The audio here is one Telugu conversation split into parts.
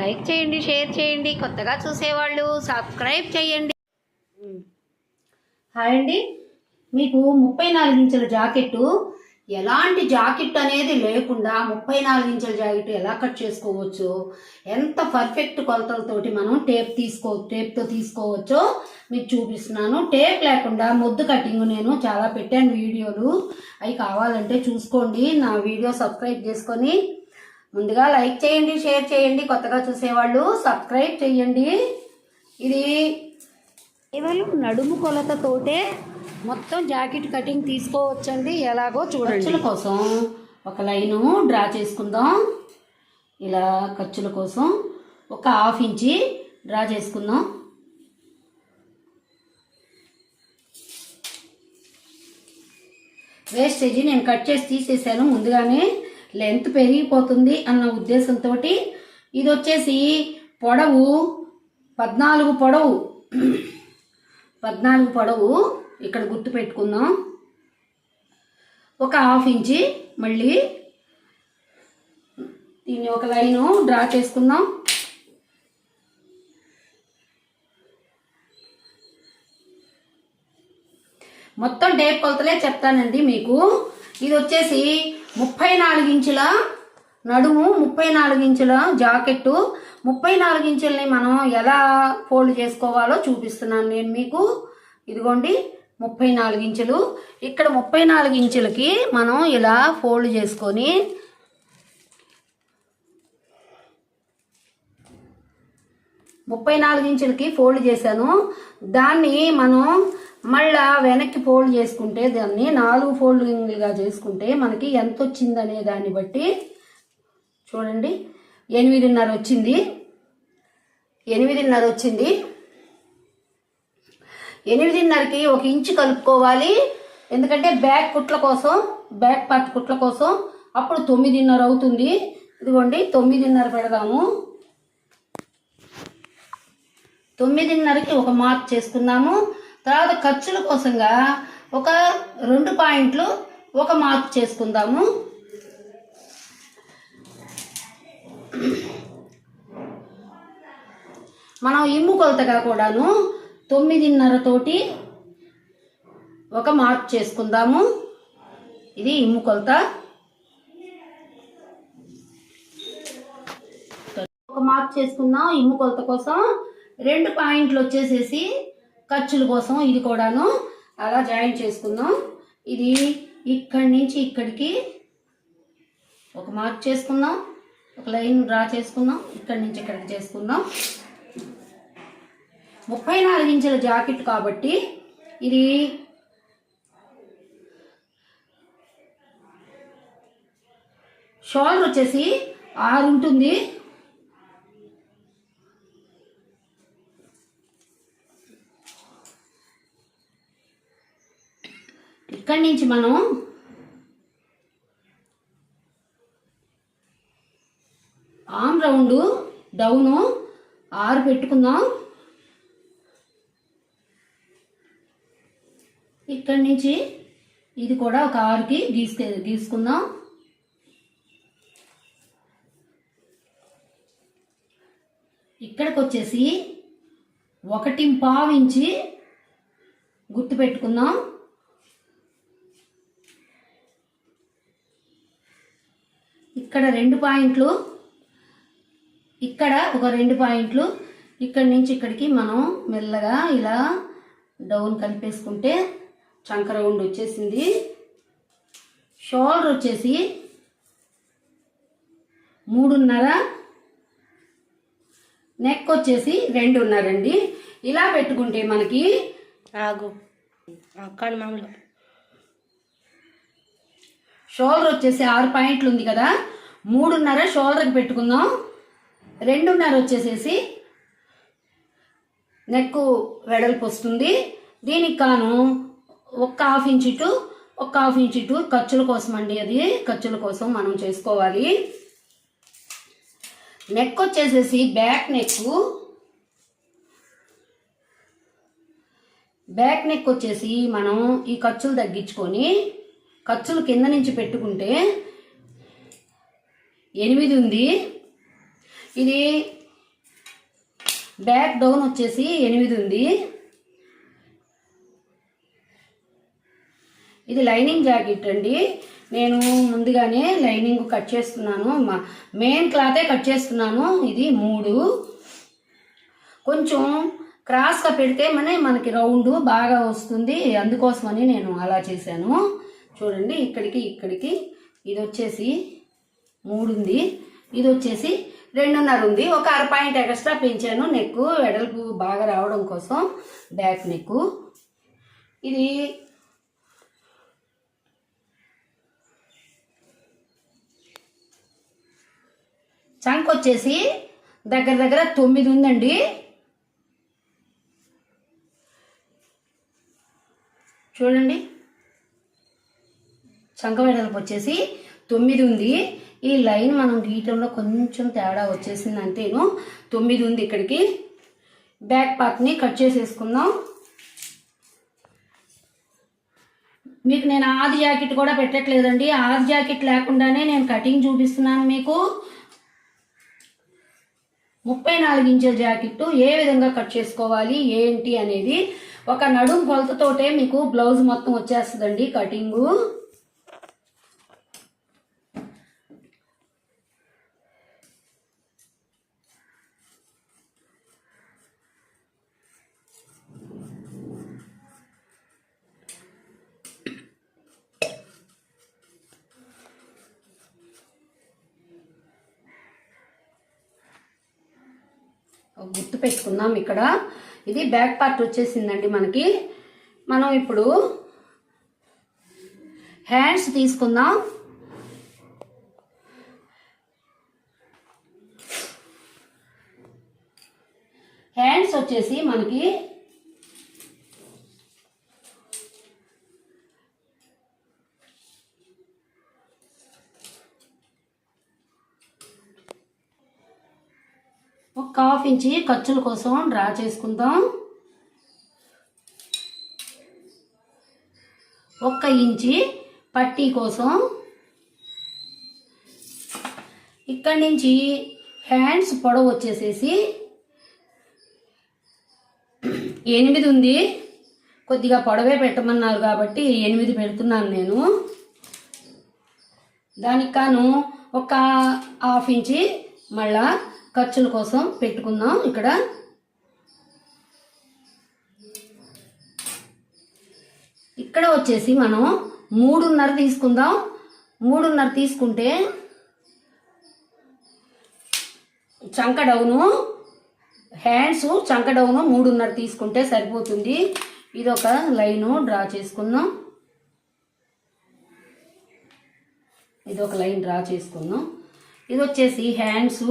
లైక్ చేయండి షేర్ చేయండి కొత్తగా చూసేవాళ్ళు సబ్స్క్రైబ్ చేయండి. హాయ్ అండి. మీకు ముప్పై నాలుగు ఇంచుల జాకెట్టు ఎలాంటి జాకెట్ అనేది లేకుండా ముప్పై నాలుగు ఇంచుల జాకెట్ ఎలా కట్ చేసుకోవచ్చు ఎంత పర్ఫెక్ట్ కొలతలతోటి మనం టేప్ తీసుకో టేప్తో తీసుకోవచ్చో మీకు చూపిస్తున్నాను. టేప్ లేకుండా ముద్దు కటింగ్ నేను చాలా పెట్టాను వీడియోలు. అవి కావాలంటే చూసుకోండి. నా వీడియో సబ్స్క్రైబ్ చేసుకొని ముందుగా లైక్ చేయండి షేర్ చేయండి కొత్తగా చూసేవాళ్ళు సబ్స్క్రైబ్ చేయండి. ఇది కేవలం నడుము కొలతతోటే మొత్తం జాకెట్ కటింగ్ తీసుకోవచ్చండి. ఎలాగో చూడండి. ఖర్చుల కోసం ఒక లైను డ్రా చేసుకుందాం. ఇలా ఖర్చుల కోసం ఒక హాఫ్ ఇంచి డ్రా చేసుకుందాం. వేస్టేజీ నేను కట్ చేసి తీసేసాను ముందుగానే. లెంత్ పెరిగిపోతుంది అన్న ఉద్దేశంతో ఇది వచ్చేసి పొడవు పద్నాలుగు పొడవు. పద్నాలుగు పొడవు ఇక్కడ గుర్తు పెట్టుకుందాం. ఒక హాఫ్ ఇంచి మళ్ళీ దీన్ని ఒక లైను డ్రా చేసుకుందాం. మొత్తం టేప్ కొలతలే చెప్తానండి మీకు. ఇది వచ్చేసి ముప్పై నాలుగు ఇంచుల నడుము ముప్పై నాలుగు ఇంచుల జాకెట్టు. ముప్పై నాలుగు ఇంచుల్ని మనం ఎలా ఫోల్డ్ చేసుకోవాలో చూపిస్తున్నాను నేను మీకు. ఇదిగోండి ముప్పై నాలుగు ఇంచులు ఇక్కడ ముప్పై నాలుగు ఇంచులకి మనం ఇలా ఫోల్డ్ చేసుకొని ముప్పై నాలుగు ఇంచులకి ఫోల్డ్ చేశాను. దాన్ని మనం మళ్ళా వెనక్కి ఫోల్డ్ చేసుకుంటే దాన్ని నాలుగు ఫోల్డింగ్లుగా చేసుకుంటే మనకి ఎంత వచ్చిందనే దాన్ని బట్టి చూడండి. ఎనిమిదిన్నర వచ్చింది. ఎనిమిదిన్నర వచ్చింది. ఎనిమిదిన్నరకి ఒక ఇంచు కలుపుకోవాలి. ఎందుకంటే బ్యాక్ కుట్ల కోసం బ్యాక్ పార్ట్ కుట్ల కోసం అప్పుడు తొమ్మిదిన్నర అవుతుంది. ఇదిగోండి తొమ్మిదిన్నర పెడదాము. తొమ్మిదిన్నరకి ఒక మార్క్ చేసుకున్నాము. తర్వాత ఖర్చుల కోసంగా ఒక రెండు పాయింట్లు ఒక మార్క్ చేసుకుందాము. మనం ఇమ్ము కొలతగా కూడాను తొమ్మిదిన్నర తోటి ఒక మార్క్ చేసుకుందాము. ఇది ఇమ్ము కొలత. ఒక మార్క్ చేసుకుందాం ఇమ్ము కొలత కోసం. రెండు పాయింట్లు వచ్చేసేసి ఖర్చుల కోసం ఇది కూడాను అలా జాయిన్ చేసుకుందాం. ఇది ఇక్కడి నుంచి ఇక్కడికి ఒక మార్క్ చేసుకుందాం. ఒక లైన్ డ్రా చేసుకుందాం. ఇక్కడి నుంచి ఇక్కడికి చేసుకుందాం. ముప్పై నాలుగు ఇంచుల జాకెట్ కాబట్టి ఇది షోల్డర్ వచ్చేసి ఆరు ఉంటుంది. ఇక్కడి నుంచి మనం ఆమ్ రౌండ్ డౌను ఆరు పెట్టుకుందాం. ఇక్కడి నుంచి ఇది కూడా ఒక ఆరుకి గీసుకే గీసుకుందాం. ఇక్కడికి వచ్చేసి ఒకటి పావించి గుర్తు పెట్టుకుందాం ఇక్కడ రెండు పాయింట్లు. ఇక్కడ ఒక రెండు పాయింట్లు. ఇక్కడి నుంచి ఇక్కడికి మనం మెల్లగా ఇలా డౌన్ కలిపేసుకుంటే చంక రౌండ్ వచ్చేసింది. షోల్డర్ వచ్చేసి మూడున్నర. నెక్ వచ్చేసి రెండున్నర అండి. ఇలా పెట్టుకుంటే మనకి ఆగు. మామూలు షోల్డర్ వచ్చేసి ఆరు పాయింట్లు ఉంది కదా. మూడున్నర షోల్డర్కి పెట్టుకుందాం. రెండున్నర వచ్చేసేసి నెక్ వెడల్పు వస్తుంది. దీనికి కాను ఒక్క హాఫ్ ఇంచ్ ఇటు ఒక్క హాఫ్ ఇంచ్ ఇటు ఖర్చుల కోసం అండి అది. ఖర్చుల కోసం మనం చేసుకోవాలి. నెక్ వచ్చేసేసి బ్యాక్ నెక్ బ్యాక్ నెక్ వచ్చేసి మనం ఈ ఖర్చులు తగ్గించుకొని ఖర్చులు కింద నుంచి పెట్టుకుంటే ఎనిమిది ఉంది. ఇది బ్యాక్ డౌన్ వచ్చేసి ఎనిమిది ఉంది. ఇది లైనింగ్ జాకెట్ అండి. నేను ముందుగానే లైనింగ్ కట్ చేస్తున్నాను. మా మెయిన్ క్లాతే కట్ చేస్తున్నాను. ఇది మూడు. కొంచెం క్రాస్గా పెడితే మనే మనకి రౌండ్ బాగా వస్తుంది. అందుకోసమని నేను అలా చేశాను. చూడండి ఇక్కడికి ఇక్కడికి. ఇది వచ్చేసి మూడు ఉంది ఇది వచ్చేసి రెండున్నర ఉంది ఒక అర పాయింట్ ఎక్స్ట్రా పెంచాను. నెక్ వెడల్పు బాగా రావడం కోసం బ్యాక్ నెక్ ఇది చంక్ వచ్చేసి దగ్గర దగ్గర తొమ్మిది ఉందండి చూడండి. చంక వెడల్పు వచ్చేసి తొమ్మిది ఉంది. ఈ లైన్ మనం గీయటంలో కొంచెం తేడా వచ్చేసింది అంతేను తొమ్మిది ఉంది ఇక్కడికి. బ్యాక్ పార్ట్ని కట్ చేసేసుకుందాం. మీకు నేను ఆది జాకెట్ కూడా పెట్టట్లేదండి. ఆది జాకెట్ లేకుండానే నేను కటింగ్ చూపిస్తున్నాను మీకు. ముప్పై నాలుగు ఇంచుల జాకెట్ ఏ విధంగా కట్ చేసుకోవాలి ఏంటి అనేది ఒక నడుం కొలతతోటే మీకు బ్లౌజ్ మొత్తం వచ్చేస్తుందండి కటింగు ఒక గుర్తు పెట్టుకుందాం ఇక్కడ. ఇది బ్యాక్ పార్ట్ వచ్చేసిందండి మనకి. మనం ఇప్పుడు హ్యాండ్స్ తీసుకుందాం. హ్యాండ్స్ వచ్చేసి మనకి ఒక హాఫ్ ఇంచి ఖర్చుల కోసం డ్రా చేసుకుందాం. ఒక్క ఇంచి పట్టీ కోసం ఇక్కడి నుంచి హ్యాండ్స్ పొడవు వచ్చేసేసి ఎనిమిది ఉంది. కొద్దిగా పొడవే పెట్టమన్నారు కాబట్టి ఎనిమిది పెడుతున్నాను నేను. దానికి కాను ఒక హాఫ్ ఇంచి మళ్ళా ఖర్చుల కోసం పెట్టుకుందాం. ఇక్కడ ఇక్కడ వచ్చేసి మనం మూడున్నర తీసుకుందాం. మూడున్నర తీసుకుంటే చంక డౌను హ్యాండ్స్ చంక డౌను మూడున్నర తీసుకుంటే సరిపోతుంది. ఇది ఒక లైను డ్రా చేసుకుందాం. ఇది ఒక లైన్ డ్రా చేసుకుందాం. ఇది వచ్చేసి హ్యాండ్స్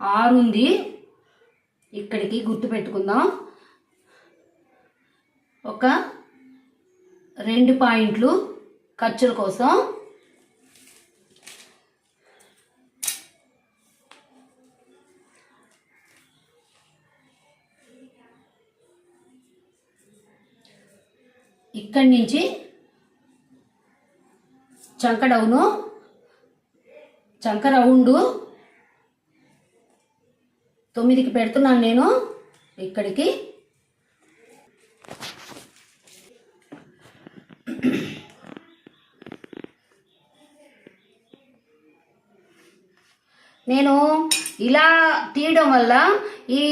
ఆరు ఉంది. ఇక్కడికి గుర్తు పెట్టుకుందాం. ఒక రెండు పాయింట్లు ఖర్చుల కోసం. ఇక్కడి నుంచి చంక డౌను చంక రౌండు తొమ్మిదికి పెడుతున్నాను నేను. ఇక్కడికి. నేను ఇలా తీయడం వల్ల ఈ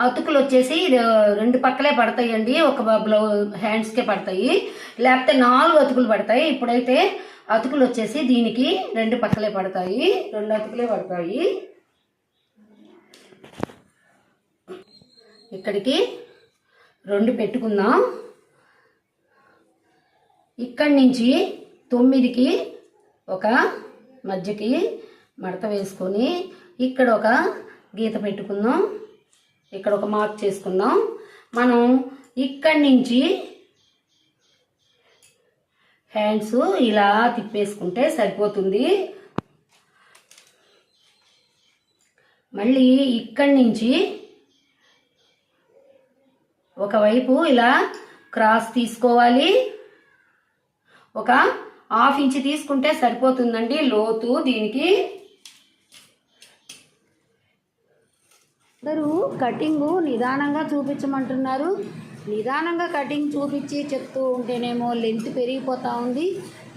అతుకులు వచ్చేసి రెండు పక్కలే పడతాయండి. ఒక బ్లౌ హ్యాండ్స్కే పడతాయి. లేకపోతే నాలుగు అతుకులు పడతాయి. ఇప్పుడైతే అతుకులు వచ్చేసి దీనికి రెండు పక్కలే పడతాయి. రెండు అతుకులే పడతాయి. ఇక్కడికి రెండు పెట్టుకుందాం. ఇక్కడి నుంచి తొమ్మిదికి ఒక మధ్యకి మడత వేసుకొని ఇక్కడ ఒక గీత పెట్టుకుందాం. ఇక్కడ ఒక మార్క్ చేసుకుందాం. మనం ఇక్కడి నుంచి హ్యాండ్స్ ఇలా తిప్పేసుకుంటే సరిపోతుంది. మళ్ళీ ఇక్కడి నుంచి ఒకవైపు ఇలా క్రాస్ తీసుకోవాలి. ఒక హాఫ్ ఇంచ్ తీసుకుంటే సరిపోతుందండి లోతు దీనికి. అందరూ కటింగు నిదానంగా చూపించమంటున్నారు. నిదానంగా కటింగ్ చూపించి చెప్తూ ఉంటేనేమో లెంత్ పెరిగిపోతూ ఉంది.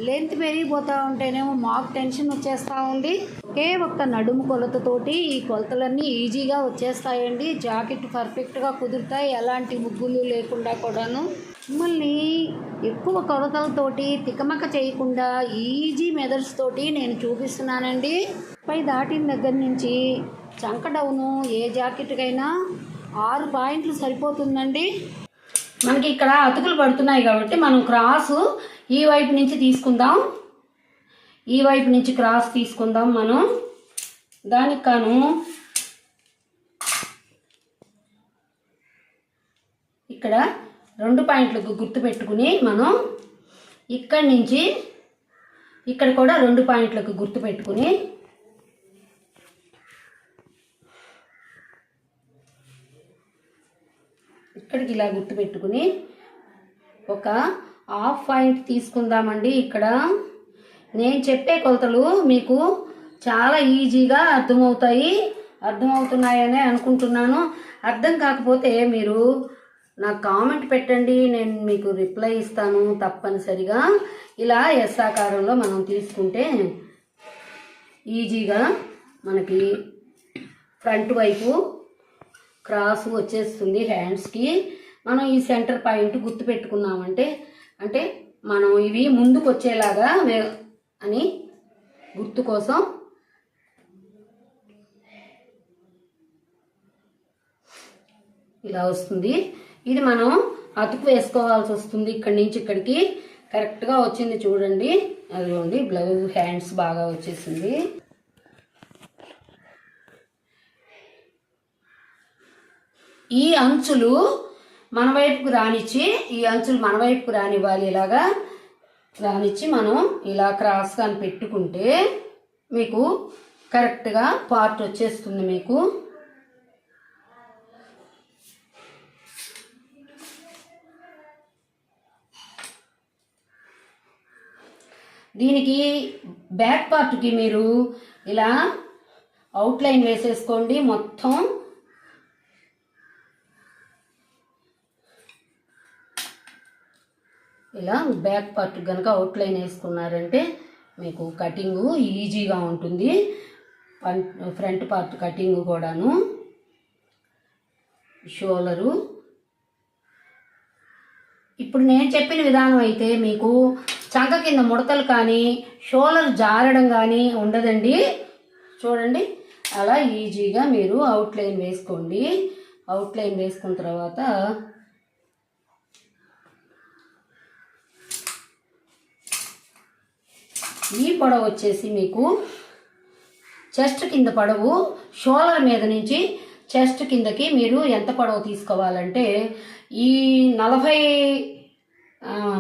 లెంత్ పెరిగిపోతూ ఉంటేనేమో మాకు టెన్షన్ వచ్చేస్తూ ఉంది. ఒకే ఒక్క నడుము కొలతతోటి ఈ కొలతలన్నీ ఈజీగా వచ్చేస్తాయండి. జాకెట్ పర్ఫెక్ట్గా కుదురుతాయి. ఎలాంటి ముగ్గులు లేకుండా కూడాను. మిమ్మల్ని ఎక్కువ కొలతలతోటి తికమక చేయకుండా ఈజీ మెథడ్స్ తోటి నేను చూపిస్తున్నానండి. పై దాటిన దగ్గర నుంచి చంక డౌను ఏ జాకెట్కైనా ఆరు పాయింట్లు సరిపోతుందండి. మనకి ఇక్కడ అతుకులు పడుతున్నాయి కాబట్టి మనం క్రాసు ఈ వైపు నుంచి తీసుకుందాం. ఈ వైపు నుంచి క్రాస్ తీసుకుందాం మనం. దానికి కాను ఇక్కడ రెండు పాయింట్లకు గుర్తు పెట్టుకుని మనం ఇక్కడి నుంచి ఇక్కడ కూడా రెండు పాయింట్లకు గుర్తు పెట్టుకుని ఇక్కడికి ఇలా గుర్తు పెట్టుకుని ఒక హాఫ్ పాయింట్ తీసుకుందామండి ఇక్కడ. నేను చెప్పే కొలతలు మీకు చాలా ఈజీగా అర్థమవుతాయి అర్థమవుతున్నాయనే అనుకుంటున్నాను. అర్థం కాకపోతే మీరు నాకు కామెంట్ పెట్టండి నేను మీకు రిప్లై ఇస్తాను తప్పనిసరిగా. ఇలా ఎస్ ఆకారంలో మనం తీసుకుంటే ఈజీగా మనకి ఫ్రంట్ వైపు క్రాస్ వచ్చేస్తుంది హ్యాండ్స్కి మనం ఈ సెంటర్ పాయింట్ గుర్తు పెట్టుకున్నామంటే అంటే మనం ఇవి ముందుకు వచ్చేలాగా అని గుర్తు కోసం ఇలా వస్తుంది. ఇది మనం అతుకు వేసుకోవాల్సి వస్తుంది ఇక్కడి నుంచి ఇక్కడికి. కరెక్ట్గా వచ్చింది చూడండి. అదిగోండి బ్లౌజ్ హ్యాండ్స్ బాగా వచ్చేసింది. ఈ అంచులు మన వైపుకు రానిచ్చి ఈ అంచులు మన వైపుకు రానివ్వాలి ఇలాగా. రానిచ్చి మనం ఇలా క్రాస్గా పెట్టుకుంటే మీకు కరెక్ట్గా పార్ట్ వచ్చేస్తుంది మీకు. దీనికి బ్యాక్ పార్ట్కి మీరు ఇలా అవుట్లైన్ వేసేసుకోండి. మొత్తం ఇలా బ్యాక్ పార్ట్ కనుక అవుట్లైన్ వేసుకున్నారంటే మీకు కటింగు ఈజీగా ఉంటుంది. ఫ్రంట్ పార్ట్ కటింగ్ కూడాను. షోలరు ఇప్పుడు నేను చెప్పిన విధానం అయితే మీకు చంక కింద ముడతలు కానీ షోలర్ జారడం కానీ ఉండదండి. చూడండి. అలా ఈజీగా మీరు అవుట్లైన్ వేసుకోండి. అవుట్లైన్ వేసుకున్న తర్వాత ఈ పొడవు వచ్చేసి మీకు చెస్ట్ కింద పొడవు షోల్డర్ మీద నుంచి చెస్ట్ కిందకి మీరు ఎంత పొడవు తీసుకోవాలంటే ఈ నలభై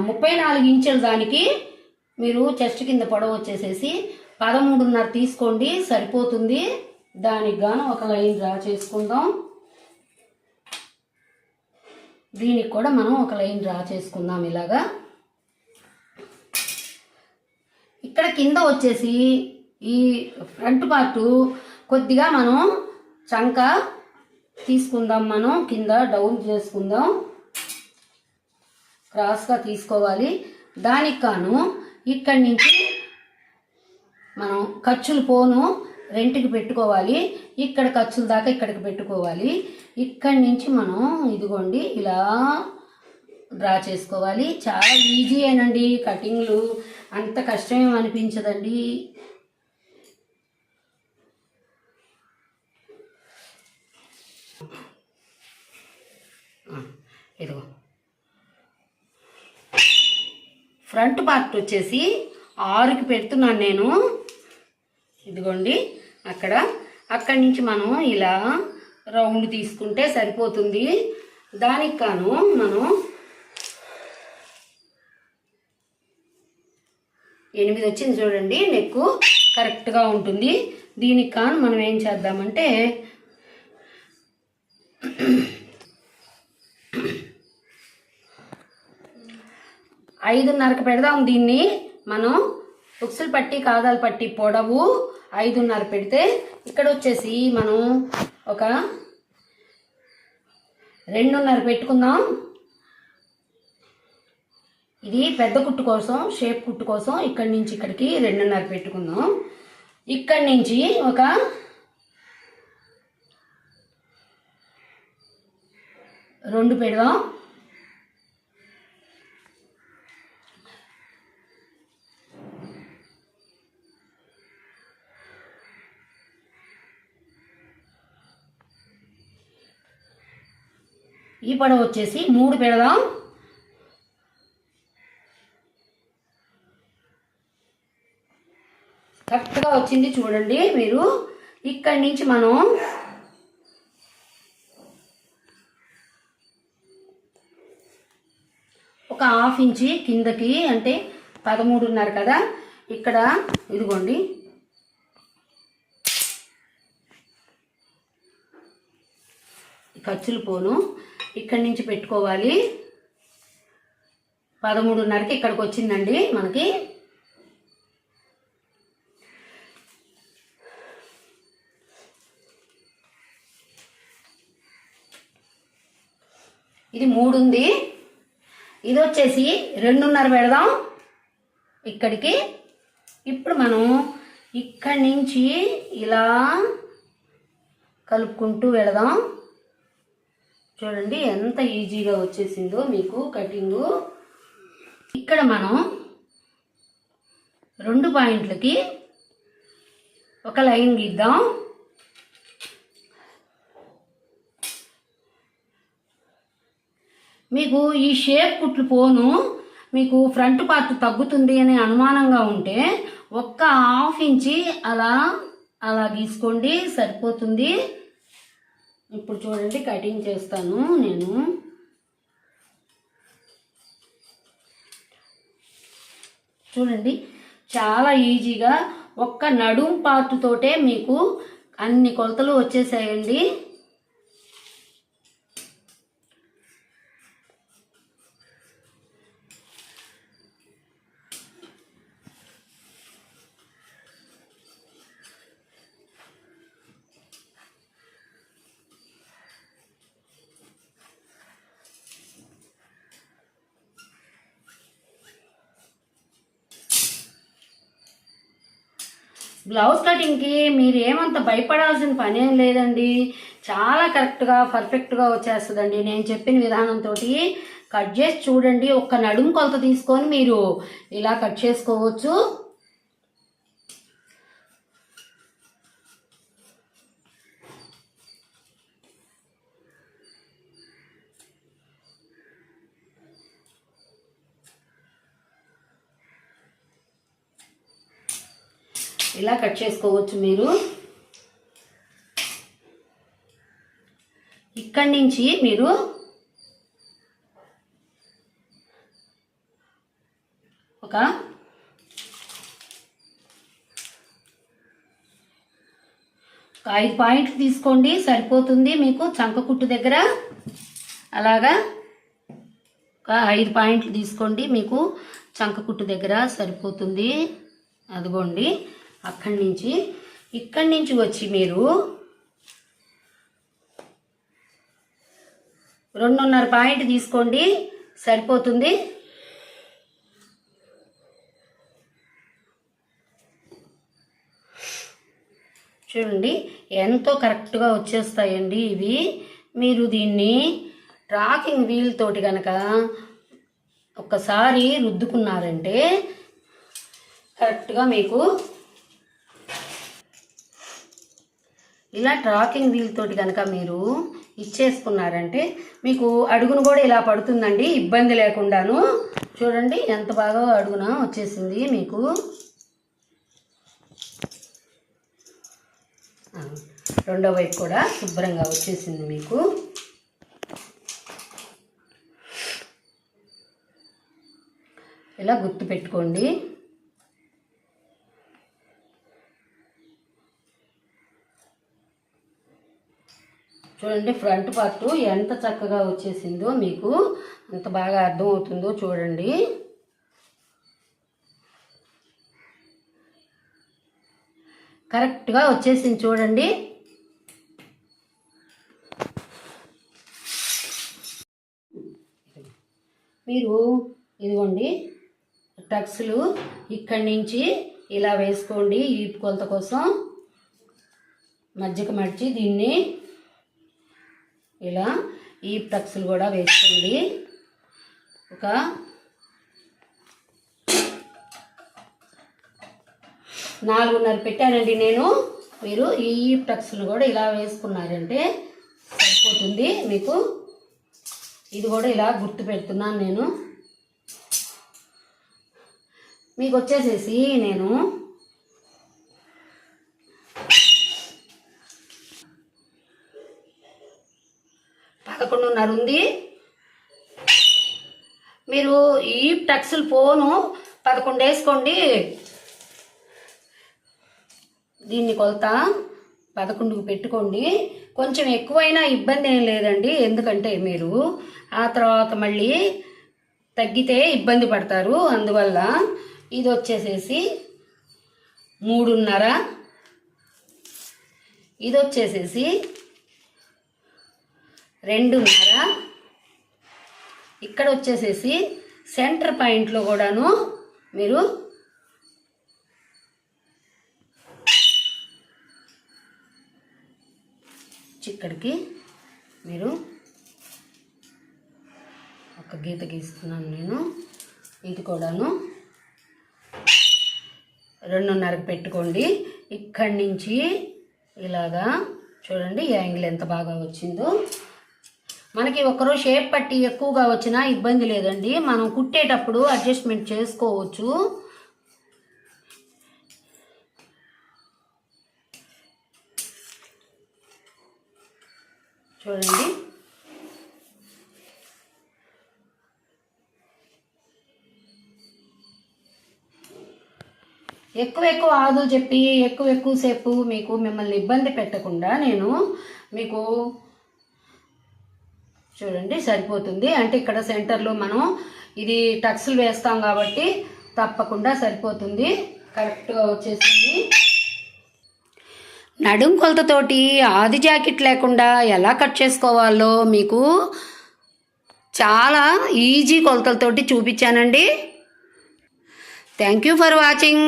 ముప్పై నాలుగు ఇంచుల దానికి మీరు చెస్ట్ కింద పొడవు వచ్చేసేసి పదమూడున్నర తీసుకోండి సరిపోతుంది. దానికి గాను ఒక లైన్ డ్రా చేసుకుందాం. దీనికి కూడా మనం ఒక లైన్ డ్రా చేసుకుందాం ఇలాగా. ఇక్కడ కింద వచ్చేసి ఈ ఫ్రంట్ పార్ట్ కొద్దిగా మనం చంక తీసుకుందాం మనం కింద డౌన్ చేసుకుందాం. క్రాస్గా తీసుకోవాలి. దానికి కాను ఇక్కడి నుంచి మనం ఖర్చులు పోను రెంట్కి పెట్టుకోవాలి. ఇక్కడ ఖర్చుల దాకా ఇక్కడికి పెట్టుకోవాలి. ఇక్కడి నుంచి మనం ఇదిగోండి ఇలా డ్రా చేసుకోవాలి. చాలా ఈజీ అయినండి కటింగ్లు. అంత కష్టమేం అనిపించదండి. ఇదిగో. ఫ్రంట్ పార్ట్ వచ్చేసి ఆరుకి పెడుతున్నాను నేను. ఇదిగోండి అక్కడ అక్కడి నుంచి మనం ఇలా రౌండ్ తీసుకుంటే సరిపోతుంది. దానికి కాను మనం ఎనిమిది వచ్చింది చూడండి. నెక్ కరెక్ట్గా ఉంటుంది. దీనికి కాను మనం ఏం చేద్దామంటే ఐదున్నరకు పెడదాం దీన్ని. మనం ఉక్సులు పట్టి కాదాలు పట్టి పొడవు ఐదున్నర పెడితే ఇక్కడ వచ్చేసి మనం ఒక రెండున్నర పెట్టుకుందాం. ఇది పెద్ద కుట్టు కోసం షేప్ కుట్టు కోసం ఇక్కడి నుంచి ఇక్కడికి రెండున్నర పెట్టుకుందాం. ఇక్కడి నుంచి ఒక రెండు పెడదాం. ఈ పడవ వచ్చేసి మూడు పెడదాం. కరెక్ట్గా వచ్చింది చూడండి మీరు. ఇక్కడి నుంచి మనం ఒక హాఫ్ ఇంచి కిందకి అంటే పదమూడున్నర కదా. ఇక్కడ ఇదిగోండి. ఖర్చులు పోను. ఇక్కడి నుంచి పెట్టుకోవాలి. పదమూడున్నరకి ఇక్కడికి వచ్చిందండి మనకి. ఇది మూడు ఉంది ఇది వచ్చేసి రెండున్నర పెడదాం. ఇక్కడికి. ఇప్పుడు మనం ఇక్కడి నుంచి ఇలా కలుపుకుంటూ వెళదాం. చూడండి ఎంత ఈజీగా వచ్చేసిందో మీకు కటింగు. ఇక్కడ మనం రెండు పాయింట్లకి ఒక లైన్ గీద్దాం. మీకు ఈ షేప్ కుట్లు పోను మీకు ఫ్రంట్ పార్ట్ తగ్గుతుంది అనే అనుమానంగా ఉంటే ఒక్క హాఫ్ ఇంచి అలా అలా గీసుకోండి సరిపోతుంది. ఇప్పుడు చూడండి కటింగ్ చేస్తాను నేను. చూడండి చాలా ఈజీగా ఒక్క నడుం పార్ట్ తోటే మీకు అన్ని కొలతలు వచ్చేసాయండి. బ్లౌజ్ కటింగ్కి మీరు ఏమంత భయపడాల్సిన పని ఏం లేదండి. చాలా కరెక్ట్గా పర్ఫెక్ట్గా వచ్చేస్తుందండి. నేను చెప్పిన విధానంతో కట్ చేసి చూడండి. ఒక్క నడుము కొలత తీసుకొని మీరు ఇలా కట్ చేసుకోవచ్చు. ఇలా కట్ చేసుకోవచ్చు మీరు. ఇక్కడి నుంచి మీరు ఒక ఐదు పాయింట్లు తీసుకోండి సరిపోతుంది మీకు చంక కుట్టు దగ్గర. అలాగా ఒక ఐదు పాయింట్లు తీసుకోండి మీకు చంక కుట్టు దగ్గర సరిపోతుంది. అదిగోండి. అక్కడి నుంచి ఇక్కడి నుంచి వచ్చి మీరు రెండున్నర పాయింట్ తీసుకోండి సరిపోతుంది. చూడండి ఎంతో కరెక్ట్గా వచ్చేస్తాయండి ఇవి. మీరు దీన్ని ట్రాకింగ్ వీల్ తోటి కనుక ఒక్కసారి రుద్దుకున్నారంటే కరెక్ట్గా మీకు ఇలా ట్రాకింగ్ వీల్ తోటి కనుక మీరు ఇచ్చేసుకున్నారంటే మీకు అడుగును కూడా ఇలా పడుతుందండి ఇబ్బంది లేకుండాను. చూడండి ఎంత బాగా అడుగున వచ్చేసింది మీకు. రెండో వైపు కూడా శుభ్రంగా వచ్చేసింది మీకు. ఇలా గుర్తు పెట్టుకోండి. చూడండి ఫ్రంట్ పార్ట్ ఎంత చక్కగా వచ్చేసిందో మీకు ఎంత బాగా అర్థమవుతుందో చూడండి. కరెక్ట్గా వచ్చేసింది చూడండి. మీరు ఇదిగోండి టక్స్లు ఇక్కడి నుంచి ఇలా వేసుకోండి ఈ కొలత కోసం మజ్జిగ మడిచి దీన్ని ఇలా ఈ టక్స్లు కూడా వేసుకోండి. ఒక నాలుగున్నర పెట్టానండి నేను. మీరు ఈ టక్స్లు కూడా ఇలా వేసుకున్నారంటే సరిపోతుంది మీకు. ఇది కూడా ఇలా గుర్తు పెడుతున్నాను నేను. మీకు వచ్చేసేసి నేను పదకొండున్నర ఉంది మీరు ఈ టక్స్లు పోను పదకొండు వేసుకోండి దీన్ని కొలత పదకొండుకు పెట్టుకోండి. కొంచెం ఎక్కువైనా ఇబ్బంది ఏం లేదండి ఎందుకంటే మీరు ఆ తర్వాత మళ్ళీ తగ్గితే ఇబ్బంది పడతారు. అందువల్ల ఇది వచ్చేసేసి మూడున్నర. ఇది వచ్చేసేసి రెండున్నర. ఇక్కడ వచ్చేసేసి సెంటర్ పాయింట్లో కూడాను మీరు ఇక్కడికి మీరు ఒక గీత గీస్తున్నాను నేను. ఇది కూడాను రెండున్నరకు పెట్టుకోండి. ఇక్కడి నుంచి ఇలాగా చూడండి యాంగిల్ ఎంత బాగా వచ్చిందో. మనకి ఒకరు షేప్ పట్టి ఎక్కువగా వచ్చినా ఇబ్బంది లేదండి. మనం కుట్టేటప్పుడు అడ్జస్ట్మెంట్ చేసుకోవచ్చు. చూడండి. ఎక్కువ ఎక్కువ ఆదులు చెప్పి ఎక్కువ ఎక్కువ సేపు మీకు మిమ్మల్ని ఇబ్బంది పెట్టకుండా నేను మీకు చూడండి సరిపోతుంది. అంటే ఇక్కడ సెంటర్లో మనం ఇది టక్స్లు వేస్తాం కాబట్టి తప్పకుండా సరిపోతుంది. కరెక్ట్గా వచ్చేసింది. నడుం కొలతతోటి ఆది జాకెట్ లేకుండా ఎలా కట్ చేసుకోవాలో మీకు చాలా ఈజీ కొలతలతోటి చూపించానండి. Thank you for watching